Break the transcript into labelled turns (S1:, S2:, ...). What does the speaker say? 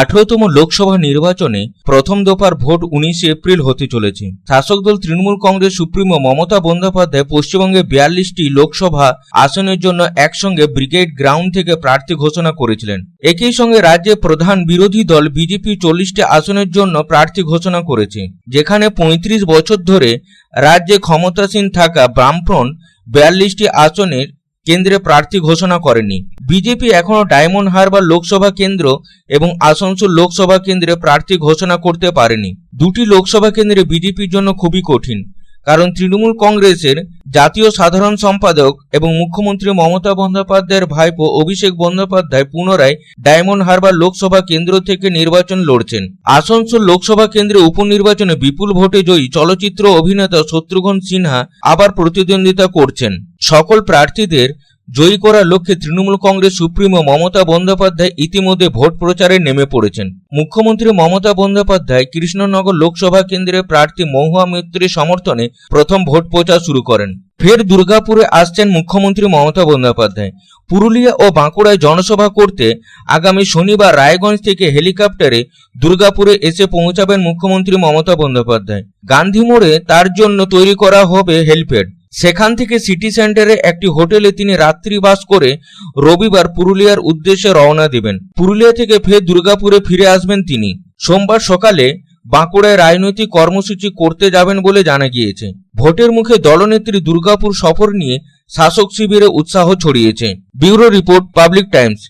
S1: আঠেরোতম লোকসভা নির্বাচনে প্রথম দফার ভোট উনিশে এপ্রিল হতে চলেছে। শাসক দল তৃণমূল কংগ্রেস সুপ্রিমো মমতা বন্দ্যোপাধ্যায় পশ্চিমবঙ্গে বিয়াল্লিশটি লোকসভা আসনের জন্য একসঙ্গে ব্রিগেড গ্রাউন্ড থেকে প্রার্থী ঘোষণা করেছিলেন। একই সঙ্গে রাজ্যে প্রধান বিরোধী দল বিজেপি চল্লিশটি আসনের জন্য প্রার্থী ঘোষণা করেছে। যেখানে পঁয়ত্রিশ বছর ধরে রাজ্যে ক্ষমতাসীন থাকা বামফ্রন্ট বিয়াল্লিশটি আসনের কেন্দ্রে প্রার্থী ঘোষণা করেনি। বিজেপি এখনও ডায়মন্ড হারবার লোকসভা কেন্দ্র এবং আসানসোল লোকসভা কেন্দ্রে প্রার্থী ঘোষণা করতে পারেনি। দুটি লোকসভা কেন্দ্রে বিজেপির জন্য খুবই কঠিন। কারণ তৃণমূল কংগ্রেসের জাতীয় সাধারণ সম্পাদক এবং মুখ্যমন্ত্রী মমতা বন্দ্যোপাধ্যায়ের ভাইপো অভিষেক বন্দ্যোপাধ্যায় পুনরায় ডায়মন্ড হারবার লোকসভা কেন্দ্র থেকে নির্বাচন লড়ছেন। আসানসোল লোকসভা কেন্দ্রে উপনির্বাচনে বিপুল ভোটে জয়ী চলচ্চিত্র অভিনেতা শত্রুঘ্ন সিনহা আবার প্রতিদ্বন্দ্বিতা করছেন। সকল প্রার্থীদের জয়ী করার লক্ষ্যে তৃণমূল কংগ্রেস সুপ্রিমো মমতা বন্দ্যোপাধ্যায় ইতিমধ্যে ভোট প্রচারে নেমে পড়েছেন। মুখ্যমন্ত্রী মমতা বন্দ্যোপাধ্যায় কৃষ্ণনগর লোকসভা কেন্দ্রের প্রার্থী মহুয়া মৈত্রীর সমর্থনে প্রথম ভোট প্রচার শুরু করেন। ফের দুর্গাপুরে আসছেন মুখ্যমন্ত্রী মমতা বন্দ্যোপাধ্যায়। পুরুলিয়া ও বাঁকুড়ায় জনসভা করতে আগামী শনিবার রায়গঞ্জ থেকে হেলিকপ্টারে দুর্গাপুরে এসে পৌঁছাবেন মুখ্যমন্ত্রী মমতা বন্দ্যোপাধ্যায়। গান্ধী মোড়ে তার জন্য তৈরি করা হবে হেলপ্যাড সেখান থেকে সিটি সেন্টারে একটি হোটেলে তিনি রাত্রিবাস করে রবিবার পুরুলিয়ার উদ্দেশ্যে রওনা দেবেন। পুরুলিয়া থেকে ফের দুর্গাপুরে ফিরে আসবেন তিনি। সোমবার সকালে বাঁকুড়ায় রাজনৈতিক কর্মসূচি করতে যাবেন বলে জানা গিয়েছে। ভোটের মুখে দলনেত্রী দুর্গাপুর সফর নিয়ে শাসক শিবিরে উৎসাহ ছড়িয়েছে। Bureau report, public times.